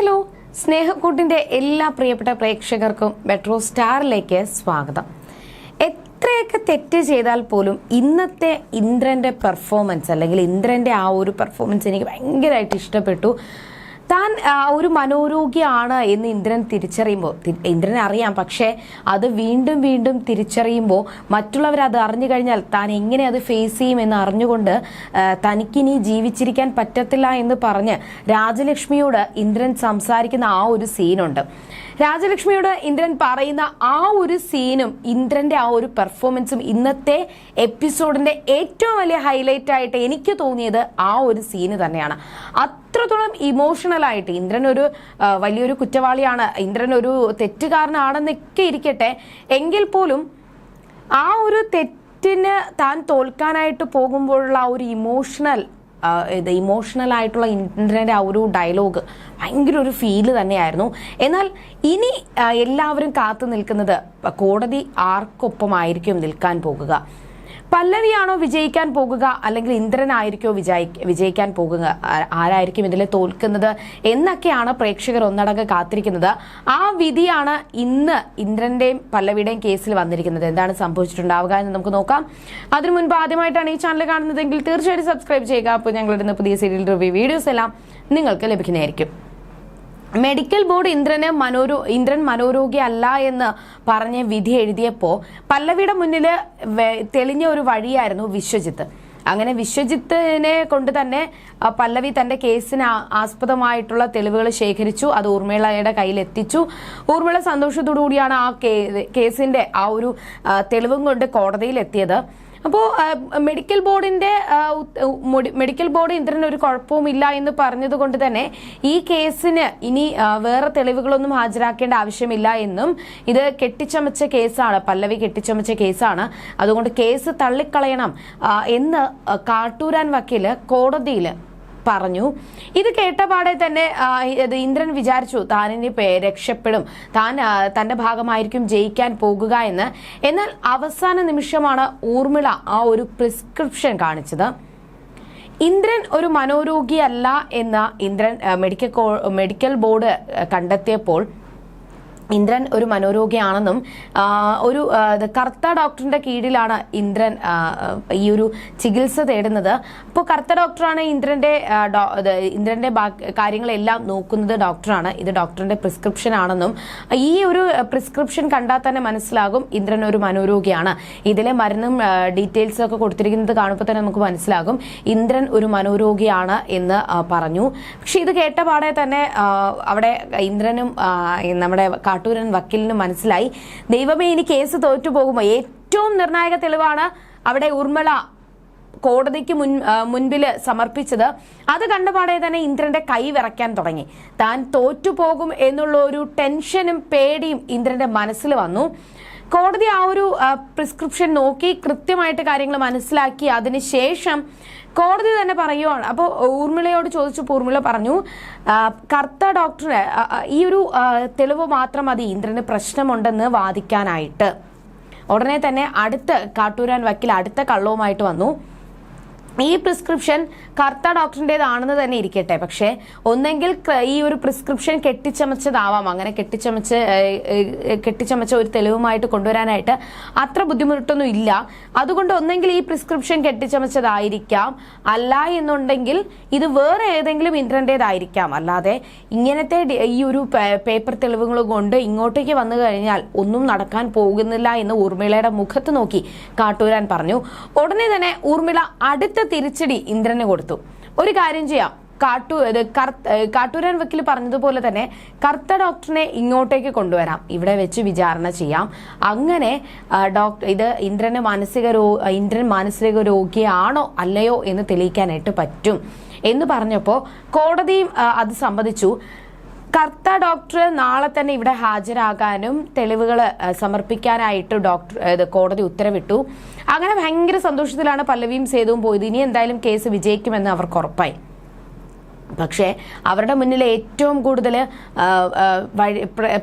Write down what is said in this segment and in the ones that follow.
Hello സ്നേഹക്കൂട്ടിന്റെ എല്ലാ പ്രിയപ്പെട്ട പ്രേക്ഷകർക്കും മെട്രോ സ്റ്റാറിലേക്ക് സ്വാഗതം. എത്രയൊക്കെ തെറ്റ് ചെയ്താൽ പോലും ഇന്നത്തെ ഇന്ദ്രന്റെ പെർഫോമൻസ് അല്ലെങ്കിൽ ഇന്ദ്രന്റെ ആ ഒരു പെർഫോമൻസ് എനിക്ക് ഭയങ്കരമായിട്ട് ഇഷ്ടപ്പെട്ടു. താൻ ഒരു മനോരോഗിയാണ് എന്ന് ഇന്ദ്രൻ തിരിച്ചറിയുമ്പോൾ ഇന്ദ്രനെ അറിയാം പക്ഷേ അത് വീണ്ടും വീണ്ടും തിരിച്ചറിയുമ്പോൾ മറ്റുള്ളവർ അത് അറിഞ്ഞു കഴിഞ്ഞാൽ താൻ എങ്ങനെ അത് ഫേസ് ചെയ്യും എന്ന് അറിഞ്ഞുകൊണ്ട് തനിക്കിനി ജീവിച്ചിരിക്കാൻ പറ്റത്തില്ല എന്ന് പറഞ്ഞ് രാജലക്ഷ്മിയോട് ഇന്ദ്രൻ സംസാരിക്കുന്ന ആ ഒരു സീനുണ്ട് രാജലക്ഷ്മിയോട് ഇന്ദ്രൻ പറയുന്ന ആ ഒരു സീനും ഇന്ദ്രന്റെ ആ ഒരു പെർഫോമൻസും ഇന്നത്തെ എപ്പിസോഡിന്റെ ഏറ്റവും വലിയ ഹൈലൈറ്റ് ആയിട്ട് എനിക്ക് തോന്നിയത് ആ ഒരു സീന് തന്നെയാണ്. അത്രത്തോളം ഇമോഷണൽ ആയിട്ട് ഇന്ദ്രൻ ഒരു വലിയൊരു കുറ്റവാളിയാണ്. ഇന്ദ്രൻ ഒരു തെറ്റുകാരനാണെന്നൊക്കെ ഇരിക്കട്ടെ. എങ്കിൽ പോലും ആ ഒരു തെറ്റിന് താൻ തോൽക്കാനായിട്ട് പോകുമ്പോഴുള്ള ആ ഒരു ഇമോഷണൽ ഇത് ഇമോഷണൽ ആയിട്ടുള്ള ഇന്ദ്രന്റെ ആ ഒരു ഡയലോഗ് ഭയങ്കര ഒരു ഫീൽ തന്നെയായിരുന്നു. എന്നാൽ ഇനി എല്ലാവരും കാത്തു നിൽക്കുന്നത് കോടതി ആർക്കൊപ്പമായിരിക്കും നിൽക്കാൻ പോകുക. പല്ലവിയാണോ വിജയിക്കാൻ പോകുക? അല്ലെങ്കിൽ ഇന്ദ്രനായിരിക്കോ വിജയി വിജയിക്കാൻ പോകുക? ആരായിരിക്കും ഇതിൽ തോൽക്കുന്നത്? എന്നൊക്കെയാണ് പ്രേക്ഷകർ ഒന്നടങ്കം കാത്തിരിക്കുന്നത്. ആ വിധിയാണ് ഇന്ന് ഇന്ദ്രന്റെയും പല്ലവിയുടെയും കേസിൽ വന്നിരിക്കുന്നത്. എന്താണ് സംഭവിച്ചിട്ടുണ്ടാവുക എന്ന് നമുക്ക് നോക്കാം. അതിനു മുൻപ് ആദ്യമായിട്ടാണ് ഈ ചാനൽ കാണുന്നതെങ്കിൽ തീർച്ചയായിട്ടും സബ്സ്ക്രൈബ് ചെയ്യുക. അപ്പോൾ ഞങ്ങളിടുന്ന പുതിയ സീരിയൽ റിവ്യൂ വീഡിയോസ് എല്ലാം നിങ്ങൾക്ക് ലഭിക്കുന്നതായിരിക്കും. മെഡിക്കൽ ബോർഡ് ഇന്ദ്രന് മനോരോ ഇന്ദ്രൻ മനോരോഗി അല്ല എന്ന് പറഞ്ഞ് വിധി എഴുതിയപ്പോൾ പല്ലവിയുടെ മുന്നിൽ തെളിഞ്ഞ ഒരു വഴിയായിരുന്നു വിശ്വജിത്ത്. അങ്ങനെ വിശ്വജിത്തിനെ കൊണ്ട് തന്നെ പല്ലവി തന്റെ കേസിന് ആസ്പദമായിട്ടുള്ള തെളിവുകൾ ശേഖരിച്ചു അത് ഊർമിളയുടെ കയ്യിൽ എത്തിച്ചു ഊർമിള സന്തോഷത്തോടു കൂടിയാണ് ആ കേസിന്റെ ആ ഒരു തെളിവും കൊണ്ട് കോടതിയിൽ എത്തിയത് അപ്പോൾ മെഡിക്കൽ ബോർഡിന്റെ മെഡിക്കൽ ബോർഡ് ഇന്ദ്രന് ഒരു കുഴപ്പവുമില്ല എന്ന് പറഞ്ഞത് കൊണ്ട് തന്നെ ഈ കേസിന് ഇനി വേറെ തെളിവുകളൊന്നും ഹാജരാക്കേണ്ട ആവശ്യമില്ല എന്നും ഇത് കെട്ടിച്ചമച്ച കേസാണ് പല്ലവി കെട്ടിച്ചമച്ച കേസാണ്. അതുകൊണ്ട് കേസ് തള്ളിക്കളയണം എന്ന് കാട്ടൂരാൻ വക്കീൽ കോടതിയിൽ പറഞ്ഞു. ഇത് കേട്ടപാടെ തന്നെ ഇന്ദ്രൻ വിചാരിച്ചു താനിനി പേ- രക്ഷപ്പെടും. താൻ തന്റെ ഭാഗമായിരിക്കും ജയിക്കാൻ പോകുക എന്ന്. എന്നാൽ അവസാന നിമിഷമാണ് ഊർമിള ആ ഒരു പ്രിസ്ക്രിപ്ഷൻ കാണിച്ചത്. ഇന്ദ്രൻ ഒരു മനോരോഗിയല്ല എന്ന് ഇന്ദ്രൻ മെഡിക്കൽ മെഡിക്കൽ ബോർഡ് കണ്ടെത്തിയപ്പോൾ ഇന്ദ്രൻ ഒരു മനോരോഗിയാണെന്നും ഒരു കറുത്ത ഡോക്ടറിന്റെ കീഴിലാണ് ഇന്ദ്രൻ ഈ ഒരു ചികിത്സ തേടുന്നത്. അപ്പോൾ കറുത്ത ഡോക്ടറാണ് ഇന്ദ്രന്റെ ഇന്ദ്രന്റെ കാര്യങ്ങളെല്ലാം നോക്കുന്നത് ഡോക്ടറാണ്. ഇത് ഡോക്ടറിന്റെ പ്രിസ്ക്രിപ്ഷൻ ആണെന്നും ഈ ഒരു പ്രിസ്ക്രിപ്ഷൻ കണ്ടാൽ തന്നെ മനസ്സിലാകും ഇന്ദ്രൻ ഒരു മനോരോഗിയാണ്. ഇതിലെ മരുന്നും ഡീറ്റെയിൽസും ഒക്കെ കൊടുത്തിരിക്കുന്നത് കാണുമ്പോൾ തന്നെ നമുക്ക് മനസ്സിലാകും ഇന്ദ്രൻ ഒരു മനോരോഗിയാണ് എന്ന് പറഞ്ഞു. പക്ഷെ ഇത് കേട്ട പാടെ തന്നെ അവിടെ ഇന്ദ്രനും നമ്മുടെ കാട്ടൂരൻ വക്കീലിന് മനസ്സിലായി. ദൈവമേ ഇനി കേസ് തോറ്റുപോകുമോ? ഏറ്റവും നിർണായക തെളിവാണ് അവിടെ ഉർമ്മള കോടതിക്ക് മുൻ മുൻപിൽ സമർപ്പിച്ചത്. അത് കണ്ടപാടെ തന്നെ ഇന്ദ്രന്റെ കൈ വിറയ്ക്കാൻ തുടങ്ങി. താൻ തോറ്റുപോകും എന്നുള്ള ഒരു ടെൻഷനും പേടിയും ഇന്ദ്രന്റെ മനസ്സിൽ വന്നു. കോടതി ആ ഒരു പ്രിസ്ക്രിപ്ഷൻ നോക്കി കൃത്യമായിട്ട് കാര്യങ്ങൾ മനസ്സിലാക്കി. അതിനുശേഷം കോടതി തന്നെ പറയുവാണ്. അപ്പോൾ ഊർമിളയോട് ചോദിച്ചപ്പോൾ ഊർമിള പറഞ്ഞു കർത്ത ഡോക്ടറെ ഈ ഒരു തെളിവ് മാത്രം മതി ഇന്ദ്രന് പ്രശ്നമുണ്ടെന്ന് വാദിക്കാനായിട്ട്. ഉടനെ തന്നെ അടുത്ത കാട്ടൂരാൻ വക്കീൽ അടുത്ത കള്ളവുമായിട്ട് വന്നു. ഈ പ്രിസ്ക്രിപ്ഷൻ കറുത്ത ഡോക്ടറിന്റെതാണെന്ന് തന്നെ ഇരിക്കട്ടെ. പക്ഷേ ഒന്നെങ്കിൽ ഈ ഒരു പ്രിസ്ക്രിപ്ഷൻ കെട്ടിച്ചമച്ചതാവാം. അങ്ങനെ കെട്ടിച്ചമച്ച് കെട്ടിച്ചമച്ച ഒരു തെളിവുമായിട്ട് കൊണ്ടുവരാനായിട്ട് അത്ര ബുദ്ധിമുട്ടൊന്നും ഇല്ല. അതുകൊണ്ട് ഒന്നെങ്കിൽ ഈ പ്രിസ്ക്രിപ്ഷൻ കെട്ടിച്ചമച്ചതായിരിക്കാം. അല്ല എന്നുണ്ടെങ്കിൽ ഇത് വേറെ ഏതെങ്കിലും ഇന്ദ്രന്റെതായിരിക്കാം അല്ലാതെ ഇങ്ങനത്തെ ഈ ഒരു പേപ്പർ തെളിവുകൾ കൊണ്ട് ഇങ്ങോട്ടേക്ക് വന്നു കഴിഞ്ഞാൽ ഒന്നും നടക്കാൻ പോകുന്നില്ല എന്ന് ഊർമിളയുടെ മുഖത്ത് നോക്കി കാട്ടൂരാൻ പറഞ്ഞു. ഉടനെ തന്നെ ഊർമിള അടുത്ത തിരിച്ചടി ഇന്ദ്രന് കൊടുത്തു. ഒരു കാര്യം ചെയ്യാം. കാട്ടു കാട്ടൂരാൻ വക്കീൽ പറഞ്ഞതുപോലെ തന്നെ കറുത്ത ഡോക്ടറിനെ ഇങ്ങോട്ടേക്ക് കൊണ്ടുവരാം. ഇവിടെ വെച്ച് വിചാരണ ചെയ്യാം. അങ്ങനെ ഡോക്ടർ ഇത് ഇന്ദ്രന് മാനസിക രോ ഇന്ദ്രൻ മാനസിക രോഗിയാണോ അല്ലയോ എന്ന് തെളിയിക്കാനായിട്ട് പറ്റും. എന്ന് പറഞ്ഞപ്പോൾ കോടതിയും അത് സമ്മതിച്ചു. കർത്ത ഡോക്ടർ നാളെ തന്നെ ഇവിടെ ഹാജരാകാനും തെളിവുകൾ സമർപ്പിക്കാനായിട്ട് ഡോക്ടർ കോടതി ഉത്തരവിട്ടു. അങ്ങനെ ഭയങ്കര സന്തോഷത്തിലാണ് പല്ലവിയും സേതുവും പോയത്. ഇനി എന്തായാലും കേസ് വിജയിക്കുമെന്ന് അവർക്ക് ഉറപ്പായി. പക്ഷേ അവരുടെ മുന്നിൽ ഏറ്റവും കൂടുതൽ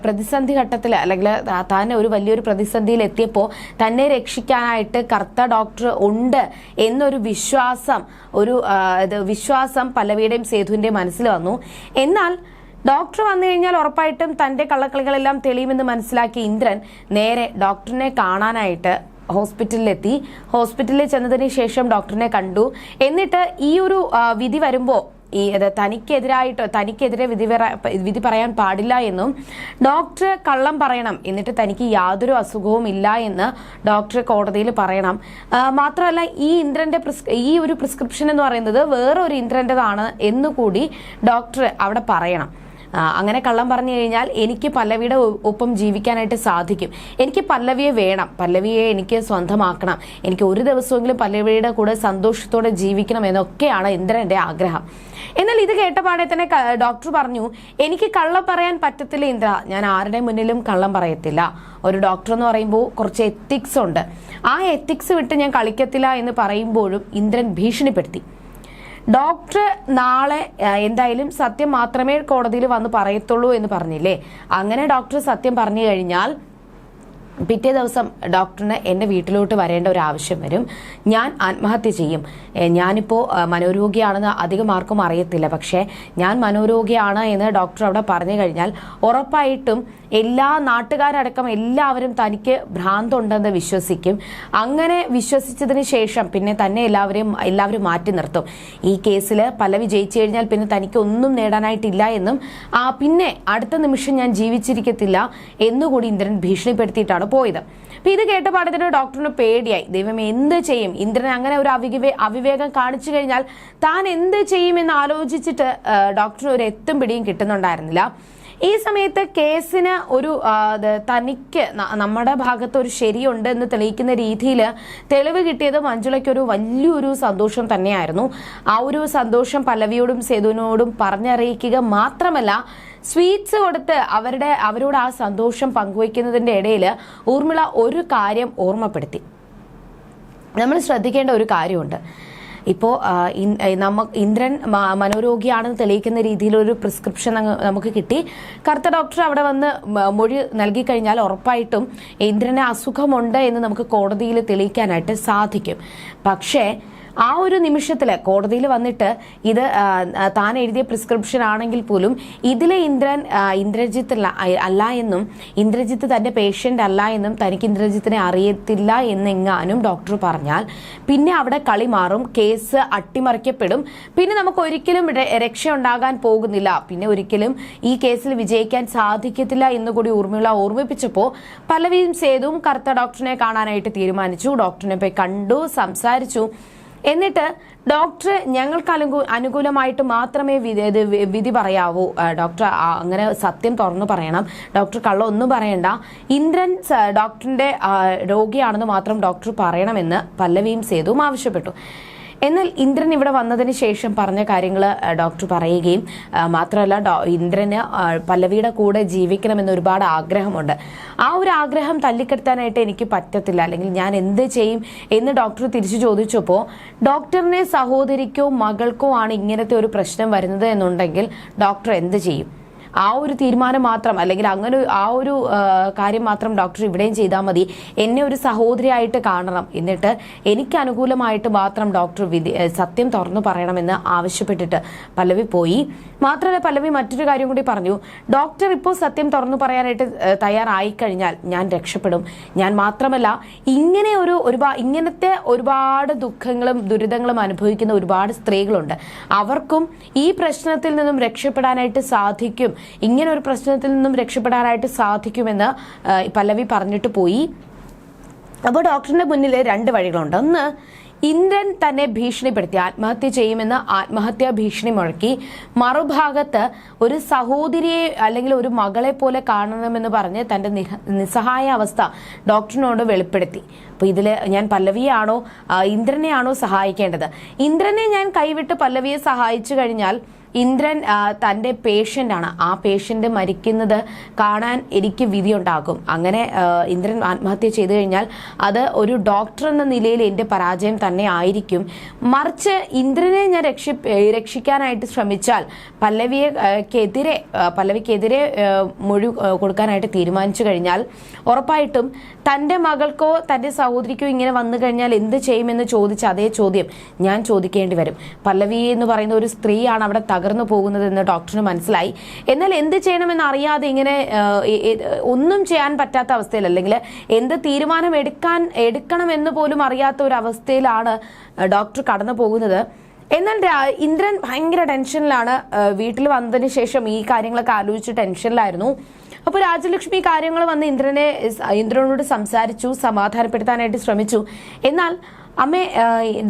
പ്രതിസന്ധി ഘട്ടത്തിൽ അല്ലെങ്കിൽ താൻ ഒരു വലിയൊരു പ്രതിസന്ധിയിൽ എത്തിയപ്പോൾ തന്നെ രക്ഷിക്കാനായിട്ട് കറുത്ത ഡോക്ടർ ഉണ്ട് എന്നൊരു വിശ്വാസം ഒരു വിശ്വാസം പല്ലവിയുടെയും സേതുവിന്റെയും മനസ്സിൽ വന്നു. എന്നാൽ ഡോക്ടർ വന്നു കഴിഞ്ഞാൽ ഉറപ്പായിട്ടും തന്റെ കള്ളക്കളികളെല്ലാം തെളിയുമെന്ന് മനസ്സിലാക്കിയ ഇന്ദ്രൻ നേരെ ഡോക്ടറിനെ കാണാനായിട്ട് ഹോസ്പിറ്റലിലെത്തി. ഹോസ്പിറ്റലിൽ ചെന്നതിന് ശേഷം ഡോക്ടറിനെ കണ്ടു. എന്നിട്ട് ഈ ഒരു വിധി വരുമ്പോൾ ഈ തനിക്കെതിരായിട്ട് തനിക്കെതിരെ വിധി വിധി പറയാൻ പാടില്ല എന്നും ഡോക്ടർ കള്ളം പറയണം. എന്നിട്ട് തനിക്ക് യാതൊരു അസുഖവും ഇല്ല എന്ന് ഡോക്ടർ കോടതിയിൽ പറയണം. മാത്രമല്ല ഈ ഇന്ദ്രന്റെ ഈ ഒരു പ്രിസ്ക്രിപ്ഷൻ എന്ന് പറയുന്നത് വേറൊരു ഇന്ദ്രന്റെതാണ് എന്നുകൂടി ഡോക്ടർ അവിടെ പറയണം. അങ്ങനെ കള്ളം പറഞ്ഞു കഴിഞ്ഞാൽ എനിക്ക് പല്ലവിയുടെ ഒപ്പം ജീവിക്കാനായിട്ട് സാധിക്കും. എനിക്ക് പല്ലവിയെ വേണം. പല്ലവിയെ എനിക്ക് സ്വന്തമാക്കണം. എനിക്ക് ഒരു ദിവസമെങ്കിലും പല്ലവിയുടെ കൂടെ സന്തോഷത്തോടെ ജീവിക്കണം എന്നൊക്കെയാണ് ഇന്ദ്രന്റെ ആഗ്രഹം. എന്നാൽ ഇത് കേട്ടപാടെ തന്നെ ഡോക്ടർ പറഞ്ഞു എനിക്ക് കള്ളം പറയാൻ പറ്റത്തില്ല ഇന്ദ്ര. ഞാൻ ആരുടെ മുന്നിലും കള്ളം പറയത്തില്ല. ഒരു ഡോക്ടർ എന്ന് പറയുമ്പോൾ കുറച്ച് എത്തിക്സ് ഉണ്ട്. ആ എത്തിക്സ് വിട്ട് ഞാൻ കളിക്കത്തില്ല എന്ന് പറയുമ്പോഴും ഇന്ദ്രൻ ഭീഷണിപ്പെടുത്തി. ഡോക്ടർ നാളെ എന്തായാലും സത്യം മാത്രമേ കോടതിയിൽ വന്ന് പറയത്തുള്ളൂ എന്ന് പറഞ്ഞില്ലേ? അങ്ങനെ ഡോക്ടർ സത്യം പറഞ്ഞു കഴിഞ്ഞാൽ പിറ്റേ ദിവസം ഡോക്ടറിന് എന്റെ വീട്ടിലോട്ട് വരേണ്ട ഒരു ആവശ്യം വരും. ഞാൻ ആത്മഹത്യ ചെയ്യും. ഞാനിപ്പോൾ മനോരോഗിയാണെന്ന് അധികം ആർക്കും അറിയത്തില്ല. പക്ഷേ ഞാൻ മനോരോഗിയാണ് എന്ന് ഡോക്ടർ അവിടെ പറഞ്ഞു കഴിഞ്ഞാൽ ഉറപ്പായിട്ടും എല്ലാ നാട്ടുകാരടക്കം എല്ലാവരും തനിക്ക് ഭ്രാന്തുണ്ടെന്ന് വിശ്വസിക്കും. അങ്ങനെ വിശ്വസിച്ചതിന് ശേഷം പിന്നെ തന്നെ എല്ലാവരെയും എല്ലാവരും മാറ്റി നിർത്തും. ഈ കേസിൽ പല വിജയിച്ചു കഴിഞ്ഞാൽ പിന്നെ തനിക്ക് ഒന്നും നേടാനായിട്ടില്ല എന്നും പിന്നെ അടുത്ത നിമിഷം ഞാൻ ജീവിച്ചിരിക്കത്തില്ല എന്നുകൂടി ഇന്ദ്രൻ ഭീഷണിപ്പെടുത്തിയിട്ടാണ് പോയത്. അപ്പൊ ഇത് കേട്ട തന്നെ ഡോക്ടറിന് പേടിയായി. ദൈവം എന്ത് ചെയ്യും? ഇന്ദ്രൻ അങ്ങനെ ഒരു അവിവേ അവിവേകം കാണിച്ചു കഴിഞ്ഞാൽ താൻ എന്ത് ചെയ്യുമെന്ന് ആലോചിച്ചിട്ട് ഡോക്ടറിന് ഒരു എത്തും പിടിയും കിട്ടുന്നുണ്ടായിരുന്നില്ല. ഈ സമയത്ത് കേസിന് ഒരു തനിക്ക് നമ്മുടെ ഭാഗത്ത് ഒരു ശരിയുണ്ട് എന്ന് തെളിയിക്കുന്ന രീതിയിൽ തെളിവ് കിട്ടിയത് മഞ്ജുളയ്ക്ക് ഒരു വലിയൊരു സന്തോഷം തന്നെയായിരുന്നു. ആ ഒരു സന്തോഷം പല്ലവിയോടും സേതുവിനോടും പറഞ്ഞറിയിക്കുക മാത്രമല്ല സ്വീറ്റ്സ് കൊടുത്ത് അവരുടെ അവരോട് ആ സന്തോഷം പങ്കുവയ്ക്കുന്നതിന്റെ ഇടയിൽ ഊർമിള ഒരു കാര്യം ഓർമ്മപ്പെടുത്തി. നമ്മൾ ശ്രദ്ധിക്കേണ്ട ഒരു കാര്യമുണ്ട്. ഇപ്പോൾ നമ്മ ഇന്ദ്രൻ മനോരോഗിയാണെന്ന് തെളിയിക്കുന്ന രീതിയിലൊരു പ്രിസ്ക്രിപ്ഷൻ നമുക്ക് കിട്ടി. കറുത്ത ഡോക്ടർ അവിടെ വന്ന് മൊഴി നൽകി കഴിഞ്ഞാൽ ഉറപ്പായിട്ടും ഇന്ദ്രന് അസുഖമുണ്ട് എന്ന് നമുക്ക് കോടതിയിൽ തെളിയിക്കാനായിട്ട് സാധിക്കും. പക്ഷേ ആ ഒരു നിമിഷത്തിൽ കോടതിയിൽ വന്നിട്ട് ഇത് താൻ എഴുതിയ പ്രിസ്ക്രിപ്ഷൻ ആണെങ്കിൽ പോലും ഇതിലെ ഇന്ദ്രൻ ഇന്ദ്രജിത്ത് അല്ല എന്നും ഇന്ദ്രജിത്ത് തന്റെ പേഷ്യന്റ് അല്ല എന്നും തനിക്ക് ഇന്ദ്രജിത്തിനെ അറിയത്തില്ല എന്നെങ്ങാനും ഡോക്ടർ പറഞ്ഞാൽ പിന്നെ അവിടെ കളി മാറും കേസ് അട്ടിമറിക്കപ്പെടും. പിന്നെ നമുക്ക് ഒരിക്കലും രക്ഷ ഉണ്ടാകാൻ പോകുന്നില്ല. പിന്നെ ഒരിക്കലും ഈ കേസിൽ വിജയിക്കാൻ സാധിക്കത്തില്ല എന്ന് കൂടി ഊർമിള ഓർമ്മിപ്പിച്ചപ്പോൾ പലവിയും സേതുവും കറുത്ത ഡോക്ടറിനെ കാണാനായിട്ട് തീരുമാനിച്ചു. ഡോക്ടറിനെ പോയി കണ്ടു സംസാരിച്ചു. എന്നിട്ട് ഡോക്ടർ ഞങ്ങൾക്ക് അനുകൂ അനുകൂലമായിട്ട് മാത്രമേ വിധി ഇത് വിധി പറയാവൂ. ഡോക്ടർ അങ്ങനെ സത്യം തുറന്നു പറയണം. ഡോക്ടർ കള്ള ഒന്നും പറയണ്ട. ഇന്ദ്രൻ ഡോക്ടറിന്റെ രോഗിയാണെന്ന് മാത്രം ഡോക്ടർ പറയണമെന്ന് പല്ലവിയും സേതുവും ആവശ്യപ്പെട്ടു. എന്നാൽ ഇന്ദ്രൻ ഇവിടെ വന്നതിന് ശേഷം പറഞ്ഞ കാര്യങ്ങൾ ഡോക്ടർ പറയുകയും മാത്രമല്ല ഇന്ദ്രന് പല്ലവിയുടെ കൂടെ ജീവിക്കണമെന്ന് ഒരുപാട് ആഗ്രഹമുണ്ട്. ആ ഒരു ആഗ്രഹം തല്ലിക്കെടുത്താനായിട്ട് എനിക്ക് പറ്റത്തില്ല. അല്ലെങ്കിൽ ഞാൻ എന്ത് ചെയ്യും എന്ന് ഡോക്ടർ തിരിച്ചു ചോദിച്ചപ്പോൾ ഡോക്ടറിനെ സഹോദരിക്കോ മകൾക്കോ ആണ് ഇങ്ങനത്തെ ഒരു പ്രശ്നം വരുന്നത് എന്നുണ്ടെങ്കിൽ ഡോക്ടർ എന്ത് ചെയ്യും? ആ ഒരു തീരുമാനം മാത്രം അല്ലെങ്കിൽ അങ്ങനെ ആ ഒരു കാര്യം മാത്രം ഡോക്ടർ ഇവിടെയും ചെയ്താൽ മതി. എന്നെ ഒരു സഹോദരിയായിട്ട് കാണണം. എന്നിട്ട് എനിക്ക് അനുകൂലമായിട്ട് മാത്രം ഡോക്ടർ സത്യം തുറന്നു പറയണമെന്ന് ആവശ്യപ്പെട്ടിട്ട് പല്ലവി പോയി. മാത്രമല്ല പല്ലവി മറ്റൊരു കാര്യം കൂടി പറഞ്ഞു. ഡോക്ടർ ഇപ്പോൾ സത്യം തുറന്നു പറയാനായിട്ട് തയ്യാറായി കഴിഞ്ഞാൽ ഞാൻ രക്ഷപ്പെടും. ഞാൻ മാത്രമല്ല ഇങ്ങനെ ഒരു ഒരുപാട് ഇങ്ങനത്തെ ഒരുപാട് ദുഃഖങ്ങളും ദുരിതങ്ങളും അനുഭവിക്കുന്ന ഒരുപാട് സ്ത്രീകളുണ്ട്. അവർക്കും ഈ പ്രശ്നത്തിൽ നിന്നും രക്ഷപ്പെടാനായിട്ട് സാധിക്കും. ഇങ്ങനെ ഒരു പ്രശ്നത്തിൽ നിന്നും രക്ഷപ്പെടാനായിട്ട് സാധിക്കുമെന്ന് പല്ലവി പറഞ്ഞിട്ട് പോയി. അപ്പോൾ ഡോക്ടറിന്റെ മുന്നിൽ രണ്ട് വഴികളുണ്ട്. ഒന്ന് ഇന്ദ്രൻ തന്നെ ഭീഷണിപ്പെടുത്തി ആത്മഹത്യ ചെയ്യുമെന്ന് ആത്മഹത്യാ ഭീഷണി മുഴക്കി. മറുഭാഗത്ത് ഒരു സഹോദരിയെ അല്ലെങ്കിൽ ഒരു മകളെ പോലെ കാണണമെന്ന് പറഞ്ഞ് തന്റെ നിസ്സഹായ അവസ്ഥ ഡോക്ടറിനോട് വെളിപ്പെടുത്തി. അപ്പൊ ഇതിൽ ഞാൻ പല്ലവിയാണോ ഇന്ദ്രനെയാണോ സഹായിക്കേണ്ടത്? ഇന്ദ്രനെ ഞാൻ കൈവിട്ട് പല്ലവിയെ സഹായിച്ചു കഴിഞ്ഞാൽ ഇന്ദ്രൻ തന്റെ പേഷ്യന്റാണ്. ആ പേഷ്യന്റ് മരിക്കുന്നത് കാണാൻ എനിക്ക് വിധിയുണ്ടാകും. അങ്ങനെ ഇന്ദ്രൻ ആത്മഹത്യ ചെയ്തു കഴിഞ്ഞാൽ അത് ഒരു ഡോക്ടർ എന്ന നിലയിൽ എന്റെ പരാജയം തന്നെ ആയിരിക്കും. മറിച്ച് ഇന്ദ്രനെ ഞാൻ രക്ഷി രക്ഷിക്കാനായിട്ട് ശ്രമിച്ചാൽ പല്ലവിയെ ക്കെതിരെ പല്ലവിക്കെതിരെ മൊഴി കൊടുക്കാനായിട്ട് തീരുമാനിച്ചു കഴിഞ്ഞാൽ ഉറപ്പായിട്ടും തന്റെ മകൾക്കോ തന്റെ സഹോദരിക്കോ ഇങ്ങനെ വന്നു കഴിഞ്ഞാൽ എന്ത് ചെയ്യുമെന്ന് ചോദിച്ച അതേ ചോദ്യം ഞാൻ ചോദിക്കേണ്ടി വരും. പല്ലവി എന്ന് പറയുന്ന ഒരു സ്ത്രീയാണ് അവിടെ തകർ തകർന്നു പോകുന്നതെന്ന് ഡോക്ടറിന് മനസ്സിലായി. എന്നാൽ എന്ത് ചെയ്യണമെന്ന് അറിയാതെ ഇങ്ങനെ ഒന്നും ചെയ്യാൻ പറ്റാത്ത അവസ്ഥയിൽ അല്ലെങ്കിൽ എന്ത് തീരുമാനം എടുക്കാൻ എടുക്കണമെന്ന് പോലും അറിയാത്ത ഒരു അവസ്ഥയിലാണ് ഡോക്ടർ കടന്നു പോകുന്നത്. എന്നാൽ ഇന്ദ്രൻ ഭയങ്കര ടെൻഷനിലാണ്. വീട്ടിൽ വന്നതിന് ശേഷം ഈ കാര്യങ്ങളൊക്കെ ആലോചിച്ച് ടെൻഷനിലായിരുന്നു. അപ്പോൾ രാജലക്ഷ്മി കാര്യങ്ങൾ വന്ന് ഇന്ദ്രനെ ഇന്ദ്രനോട് സംസാരിച്ചു സമാധാനപ്പെടുത്താനായിട്ട് ശ്രമിച്ചു. എന്നാൽ അമ്മേ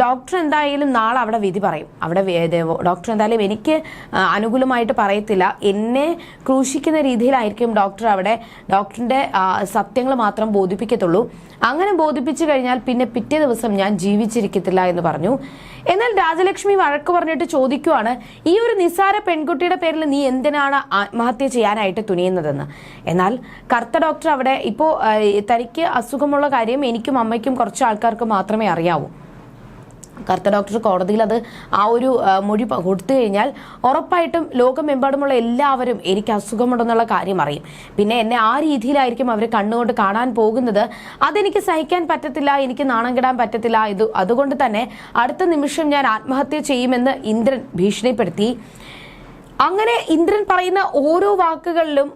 ഡോക്ടർ എന്തായാലും നാളെ അവിടെ വിധി പറയും. അവിടെ ഡോക്ടർ എന്തായാലും എനിക്ക് അനുകൂലമായിട്ട് പറയത്തില്ല. എന്നെ ക്രൂശിക്കുന്ന രീതിയിലായിരിക്കും ഡോക്ടർ അവിടെ. ഡോക്ടറിന്റെ സത്യങ്ങൾ മാത്രം ബോധിപ്പിക്കത്തുള്ളൂ. അങ്ങനെ ബോധിപ്പിച്ചു കഴിഞ്ഞാൽ പിന്നെ പിറ്റേ ദിവസം ഞാൻ ജീവിച്ചിരിക്കത്തില്ല എന്ന് പറഞ്ഞു. എന്നാൽ രാജലക്ഷ്മി വഴക്ക് പറഞ്ഞിട്ട് ചോദിക്കുവാണ് ഈ ഒരു നിസ്സാര പെൺകുട്ടിയുടെ പേരിൽ നീ എന്തിനാണ് ആത്മഹത്യ ചെയ്യാനായിട്ട് തുനിയുന്നതെന്ന്? എന്നാൽ കറുത്ത ഡോക്ടർ അവിടെ ഇപ്പോൾ തനിക്ക് അസുഖമുള്ള കാര്യം എനിക്കും അമ്മയ്ക്കും കുറച്ച് ആൾക്കാർക്ക് മാത്രമേ അറിയാവൂ. കറുത്ത ഡോക്ടർ കോടതിയിൽ അത് ആ ഒരു മൊഴി കൊടുത്തു കഴിഞ്ഞാൽ ഉറപ്പായിട്ടും ലോകമെമ്പാടുമുള്ള എല്ലാവരും എനിക്ക് അസുഖമുണ്ടെന്നുള്ള കാര്യം അറിയും. പിന്നെ എന്നെ ആ രീതിയിലായിരിക്കും അവർ കണ്ണുകൊണ്ട് കാണാൻ പോകുന്നത്. അതെനിക്ക് സഹിക്കാൻ പറ്റത്തില്ല എനിക്ക് നാണം കെടാൻ പറ്റത്തില്ല. ഇത് അതുകൊണ്ട് തന്നെ അടുത്ത നിമിഷം ഞാൻ ആത്മഹത്യ ചെയ്യുമെന്ന് ഇന്ദ്രൻ ഭീഷണിപ്പെടുത്തി. അങ്ങനെ ഇന്ദ്രൻ പറയുന്ന ഓരോ വാക്കുകളിലും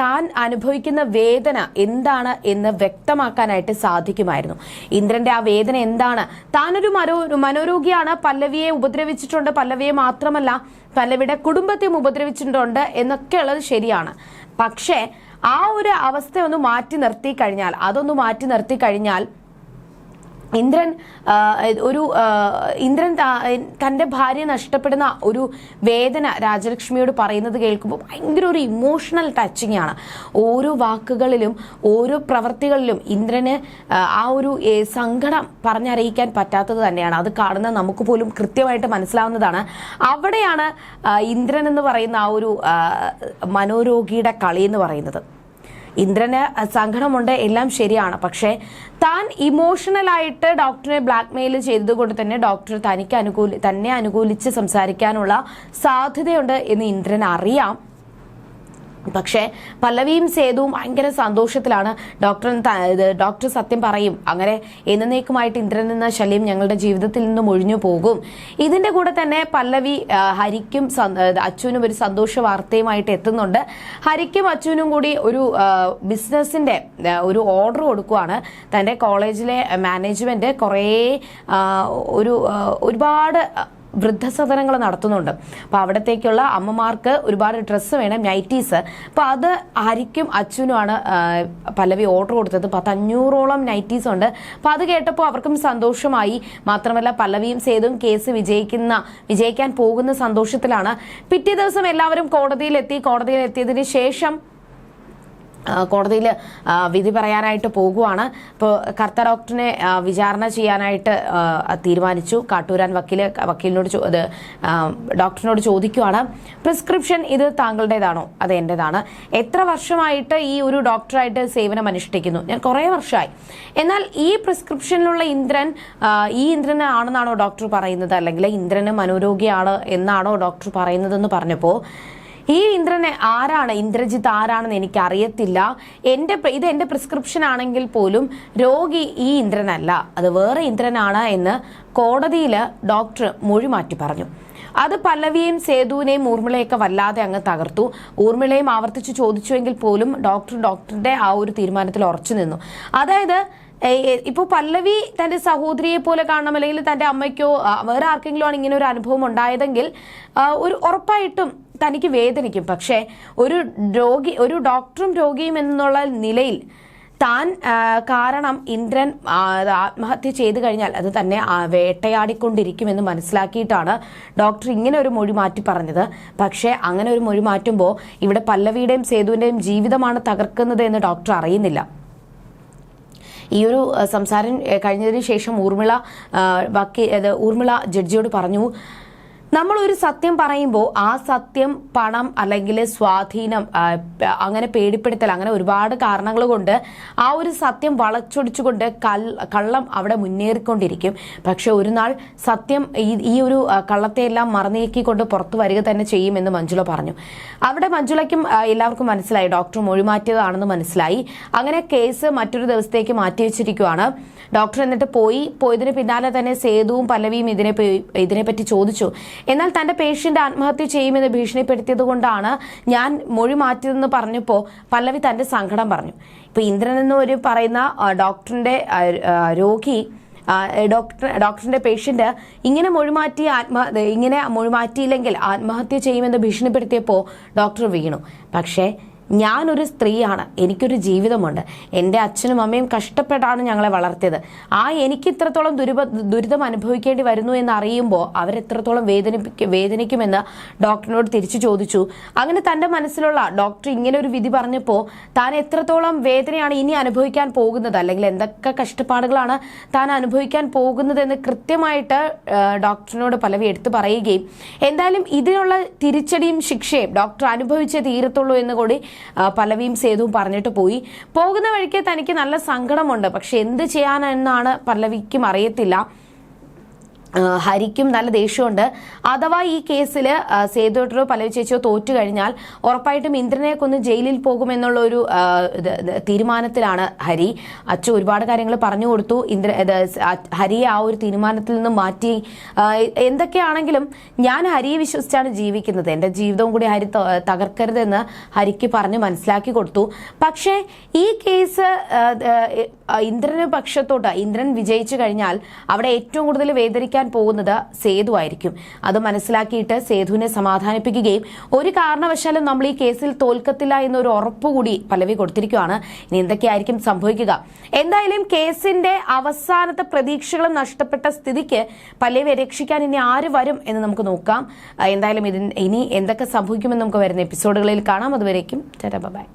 താൻ അനുഭവിക്കുന്ന വേദന എന്താണ് എന്ന് വ്യക്തമാക്കാനായിട്ട് സാധിക്കുമായിരുന്നു. ഇന്ദ്രന്റെ ആ വേദന എന്താണ്? താനൊരു മനോ മനോരോഗിയാണ് പല്ലവിയെ ഉപദ്രവിച്ചിട്ടുണ്ട് പല്ലവിയെ മാത്രമല്ല പല്ലവിയുടെ കുടുംബത്തെയും ഉപദ്രവിച്ചിട്ടുണ്ട് എന്നൊക്കെ എന്നൊക്കെയുള്ളത് ശരിയാണ്. പക്ഷേ ആ ഒരു അവസ്ഥ ഒന്ന് മാറ്റി നിർത്തി കഴിഞ്ഞാൽ അതൊന്ന് മാറ്റി നിർത്തി കഴിഞ്ഞാൽ ഇന്ദ്രൻ ഒരു ഇന്ദ്രൻ തന്റെ ഭാര്യ നഷ്ടപ്പെടുന്ന ഒരു വേദന രാജലക്ഷ്മിയോട് പറയുന്നത് കേൾക്കുമ്പോൾ ഭയങ്കര ഒരു ഇമോഷണൽ ടച്ചിങ് ആണ്. ഓരോ വാക്കുകളിലും ഓരോ പ്രവൃത്തികളിലും ഇന്ദ്രന് ആ, ഒരു സങ്കടം പറഞ്ഞറിയിക്കാൻ പറ്റാത്തത് തന്നെയാണ്. അത് കാണുന്ന നമുക്ക് പോലും കൃത്യമായിട്ട് മനസ്സിലാവുന്നതാണ്. അവിടെയാണ് ഇന്ദ്രൻ എന്ന് പറയുന്ന ആ ഒരു മനോരോഗിയുടെ കളി എന്ന് പറയുന്നത്. ഇന്ദ്രന് സങ്കടമുണ്ട് എല്ലാം ശരിയാണ്. പക്ഷേ താൻ ഇമോഷണലായിട്ട് ഡോക്ടറെ ബ്ലാക്ക്മെയിൽ ചെയ്തതുകൊണ്ട് തന്നെ ഡോക്ടർ തനിക്ക് അനുകൂലി തന്നെ അനുകൂലിച്ച് സംസാരിക്കാനുള്ള സാധ്യതയുണ്ട് എന്ന് ഇന്ദ്രൻ അറിയാം പക്ഷേ പല്ലവിയും സേതുവും ഭയങ്കര സന്തോഷത്തിലാണ്. ഡോക്ടർ ഡോക്ടർ സത്യം പറയും അങ്ങനെ എന്നേക്കുമായിട്ട് ഇന്ദ്രൻ എന്ന ശല്യം ഞങ്ങളുടെ ജീവിതത്തിൽ നിന്നും ഒഴിഞ്ഞു പോകും. ഇതിന്റെ കൂടെ തന്നെ പല്ലവി ഹരിക്കും അച്ഛനും ഒരു സന്തോഷ വാർത്തയുമായിട്ട് എത്തുന്നുണ്ട്. ഹരിക്കും അച്ഛനും കൂടി ഒരു ബിസിനസ്സിന്റെ ഒരു ഓർഡർ കൊടുക്കുവാണ്. തന്റെ കോളേജിലെ മാനേജ്മെന്റ് കുറേ ഒരു ഒരുപാട് വൃദ്ധസദനങ്ങൾ നടത്തുന്നുണ്ട്. അപ്പോൾ അവിടത്തേക്കുള്ള അമ്മമാർക്ക് ഒരുപാട് ഡ്രസ്സ് വേണം നൈറ്റീസ്. അപ്പോൾ അത് ആരിക്കും അച്ഛനുമാണ് പല്ലവി ഓർഡർ കൊടുത്തത്. പത്തഞ്ഞൂറോളം നൈറ്റീസ് ഉണ്ട്. അപ്പോൾ അത് കേട്ടപ്പോൾ അവർക്കും സന്തോഷമായി. മാത്രമല്ല പല്ലവിയും സേതും കേസ് വിജയിക്കുന്ന വിജയിക്കാൻ പോകുന്ന സന്തോഷത്തിലാണ്. പിറ്റേ ദിവസം എല്ലാവരും കോടതിയിലെത്തി. കോടതിയിലെത്തിയതിന് ശേഷം കോടതിയിൽ വിധി പറയാനായിട്ട് പോകുവാണ്. ഇപ്പോൾ കർത്ത ഡോക്ടറിനെ വിചാരണ ചെയ്യാനായിട്ട് തീരുമാനിച്ചു. കാട്ടൂരാൻ വക്കീൽ വക്കീലിനോട് ഡോക്ടറിനോട് ചോദിക്കുവാണ് പ്രിസ്ക്രിപ്ഷൻ ഇത് താങ്കളുടേതാണോ? അത് എന്റെതാണ് എത്ര വർഷമായിട്ട് ഈ ഒരു ഡോക്ടറായിട്ട് സേവനം അനുഷ്ഠിക്കുന്നു? ഞാൻ കുറേ വർഷമായി. എന്നാൽ ഈ പ്രിസ്ക്രിപ്ഷനിലുള്ള ഇന്ദ്രൻ ഈ ഇന്ദ്രൻ ആണെന്നാണോ ഡോക്ടർ പറയുന്നത്? അല്ലെങ്കിൽ ഇന്ദ്രന് മനോരോഗിയാണ് എന്നാണോ ഡോക്ടർ പറയുന്നതെന്ന് പറഞ്ഞപ്പോൾ ഈ ഇന്ദ്രനെ ആരാണ് ഇന്ദ്രജിത്ത് ആരാണെന്ന് എനിക്ക് അറിയത്തില്ല എന്റെ ഇത് എന്റെ പ്രിസ്ക്രിപ്ഷൻ ആണെങ്കിൽ പോലും രോഗി ഈ ഇന്ദ്രനല്ല. അത് വേറെ ഇന്ദ്രനാണ് എന്ന് കോടതിയിൽ ഡോക്ടർ മൊഴി മാറ്റി പറഞ്ഞു. അത് പല്ലവിയെയും സേതുവിനെയും ഊർമിളയൊക്കെ വല്ലാതെ അങ്ങ് തകർത്തു. ഊർമിളയും ആവർത്തിച്ച് ചോദിച്ചുവെങ്കിൽ പോലും ഡോക്ടർ ഡോക്ടറുടെ ആ ഒരു തീരുമാനത്തിൽ ഉറച്ചു നിന്നു. അതായത് ഇപ്പോൾ പല്ലവി തന്റെ സഹോദരിയെ പോലെ കാണണം അല്ലെങ്കിൽ തന്റെ അമ്മയ്ക്കോ വേറെ ആർക്കെങ്കിലും ആണ് ഇങ്ങനെ ഒരു അനുഭവം ഉണ്ടായതെങ്കിൽ ഒരു ഉറപ്പായിട്ടും തനിക്ക് വേദനിക്കും. പക്ഷേ ഒരു രോഗി ഒരു ഡോക്ടറും രോഗിയും എന്നുള്ള നിലയിൽ താൻ കാരണം ഇന്ദ്രൻ ആത്മഹത്യ ചെയ്തു കഴിഞ്ഞാൽ അത് തന്നെ വേട്ടയാടിക്കൊണ്ടിരിക്കുമെന്ന് മനസ്സിലാക്കിയിട്ടാണ് ഡോക്ടർ ഇങ്ങനെ ഒരു മൊഴി മാറ്റി പറഞ്ഞത്. പക്ഷേ അങ്ങനെ ഒരു മൊഴി മാറ്റുമ്പോൾ ഇവിടെ പല്ലവിയുടെയും സേതുവിന്റെയും ജീവിതമാണ് തകർക്കുന്നത് എന്ന് ഡോക്ടർ അറിയുന്നില്ല. ഈ ഒരു സംസാരം കഴിഞ്ഞതിന് ശേഷം ഊർമിള ബാക്കി ഊർമിള ജഡ്ജിയോട് പറഞ്ഞു നമ്മൾ ഒരു സത്യം പറയുമ്പോൾ ആ സത്യം പണം അല്ലെങ്കിൽ സ്വാധീനം അങ്ങനെ പേടിപ്പെടുത്തൽ അങ്ങനെ ഒരുപാട് കാരണങ്ങൾ കൊണ്ട് ആ ഒരു സത്യം വളച്ചൊടിച്ചുകൊണ്ട് കള്ളം അവിടെ മുന്നേറിക്കൊണ്ടിരിക്കും. പക്ഷെ ഒരു നാൾ സത്യം ഈ ഒരു കള്ളത്തെയെല്ലാം മറന്നേക്കിക്കൊണ്ട് പുറത്തു വരിക തന്നെ ചെയ്യുമെന്ന് മഞ്ജുള പറഞ്ഞു. അവിടെ മഞ്ജുളയ്ക്കും എല്ലാവർക്കും മനസ്സിലായി. ഡോക്ടർ മൊഴിമാറ്റിയതാണെന്ന് മനസ്സിലായി. അങ്ങനെ കേസ് മറ്റൊരു ദിവസത്തേക്ക് മാറ്റിവെച്ചിരിക്കുകയാണ് ഡോക്ടർ എന്നിട്ട് പോയി. പോയതിന് പിന്നാലെ തന്നെ സേതുവും പല്ലവിയും ഇതിനെ ഇതിനെപ്പറ്റി ചോദിച്ചു. എന്നാൽ തന്റെ പേഷ്യന്റ് ആത്മഹത്യ ചെയ്യുമെന്ന് ഭീഷണിപ്പെടുത്തിയത് കൊണ്ടാണ് ഞാൻ മൊഴി മാറ്റിയതെന്ന് പറഞ്ഞപ്പോൾ പല്ലവി തന്റെ സങ്കടം പറഞ്ഞു. ഇപ്പൊ ഇന്ദ്രൻ എന്ന് ഒരു പറയുന്ന ഡോക്ടറിന്റെ രോഗി ഡോക്ടർ ഡോക്ടറിന്റെ പേഷ്യന്റ് ഇങ്ങനെ മൊഴിമാറ്റി ആത്മ ഇങ്ങനെ മൊഴിമാറ്റിയില്ലെങ്കിൽ ആത്മഹത്യ ചെയ്യുമെന്ന് ഭീഷണിപ്പെടുത്തിയപ്പോൾ ഡോക്ടർ വീണു. പക്ഷേ ഞാനൊരു സ്ത്രീയാണ്. എനിക്കൊരു ജീവിതമുണ്ട്. എന്റെ അച്ഛനും അമ്മയും കഷ്ടപ്പെട്ടാണ് ഞങ്ങളെ വളർത്തിയത്. ആ എനിക്ക് ഇത്രത്തോളം ദുരിത ദുരിതം അനുഭവിക്കേണ്ടി വരുന്നു എന്ന് അറിയുമ്പോൾ അവരെത്രത്തോളം വേദനിപ്പിക്ക വേദനിക്കുമെന്ന് ഡോക്ടറിനോട് തിരിച്ചു ചോദിച്ചു. അങ്ങനെ തന്റെ മനസ്സിലുള്ള ഡോക്ടർ ഇങ്ങനെ ഒരു വിധി പറഞ്ഞപ്പോൾ താൻ എത്രത്തോളം വേദനയാണ് ഇനി അനുഭവിക്കാൻ പോകുന്നത്? അല്ലെങ്കിൽ എന്തൊക്കെ കഷ്ടപ്പാടുകളാണ് താൻ അനുഭവിക്കാൻ പോകുന്നതെന്ന് കൃത്യമായിട്ട് ഡോക്ടറിനോട് പലവി എടുത്തു പറയുകയും എന്തായാലും ഇതിനുള്ള തിരിച്ചടിയും ശിക്ഷയും ഡോക്ടർ അനുഭവിച്ചേ തീരത്തുള്ളൂ എന്ന് കൂടി പലവിയും സേതുവും പറഞ്ഞിട്ട് പോയി. പോകുന്ന വഴിക്ക് തനിക്ക് നല്ല സങ്കടമുണ്ട്. പക്ഷെ എന്ത് ചെയ്യാനെന്നാണ് പല്ലവിക്കും അറിയത്തില്ല. ഹരിക്കും നല്ല ദേഷ്യമുണ്ട്. അഥവാ ഈ കേസിൽ സേതുട്ടരോ പലവി ചേച്ചിയോ തോറ്റു കഴിഞ്ഞാൽ ഉറപ്പായിട്ടും ഇന്ദ്രനെ കൊന്ന് ജയിലിൽ പോകുമെന്നുള്ള ഒരു തീരുമാനത്തിലാണ് ഹരി. അച്ഛൻ ഒരുപാട് കാര്യങ്ങൾ പറഞ്ഞു കൊടുത്തു. ഇന്ദ്ര ഹരിയെ ആ ഒരു തീരുമാനത്തിൽ നിന്ന് മാറ്റി. എന്തൊക്കെയാണെങ്കിലും ഞാൻ ഹരിയെ വിശ്വസിച്ചാണ് ജീവിക്കുന്നത്. എന്റെ ജീവിതവും കൂടി ഹരി തകർക്കരുതെന്ന് ഹരിക്ക് പറഞ്ഞ് മനസ്സിലാക്കി കൊടുത്തു. പക്ഷേ ഈ കേസ് ഇന്ദ്രന് പക്ഷത്തോട്ട് ഇന്ദ്രൻ വിജയിച്ചു കഴിഞ്ഞാൽ അവിടെ ഏറ്റവും കൂടുതൽ വേദനിക്കാൻ പോകുന്നത് സേതു ആയിരിക്കും. അത് മനസ്സിലാക്കിയിട്ട് സേതുവിനെ സമാധാനിപ്പിക്കുകയും ഒരു കാരണവശാലും നമ്മൾ ഈ കേസിൽ തോൽക്കത്തില്ല എന്നൊരു ഉറപ്പ് കൂടി പലവി കൊടുത്തിരിക്കുകയാണ്. ഇനി എന്തൊക്കെയായിരിക്കും സംഭവിക്കുക? എന്തായാലും കേസിന്റെ അവസാനത്തെ പ്രതീക്ഷകളും നഷ്ടപ്പെട്ട സ്ഥിതിക്ക് പല്ലവിയെ രക്ഷിക്കാൻ ഇനി ആര് വരും എന്ന് നമുക്ക് നോക്കാം. എന്തായാലും ഇതിന് ഇനി എന്തൊക്കെ സംഭവിക്കുമെന്ന് നമുക്ക് വരുന്ന എപ്പിസോഡുകളിൽ കാണാം. അതുവരേക്കും ചേട്ടാ ബൈ.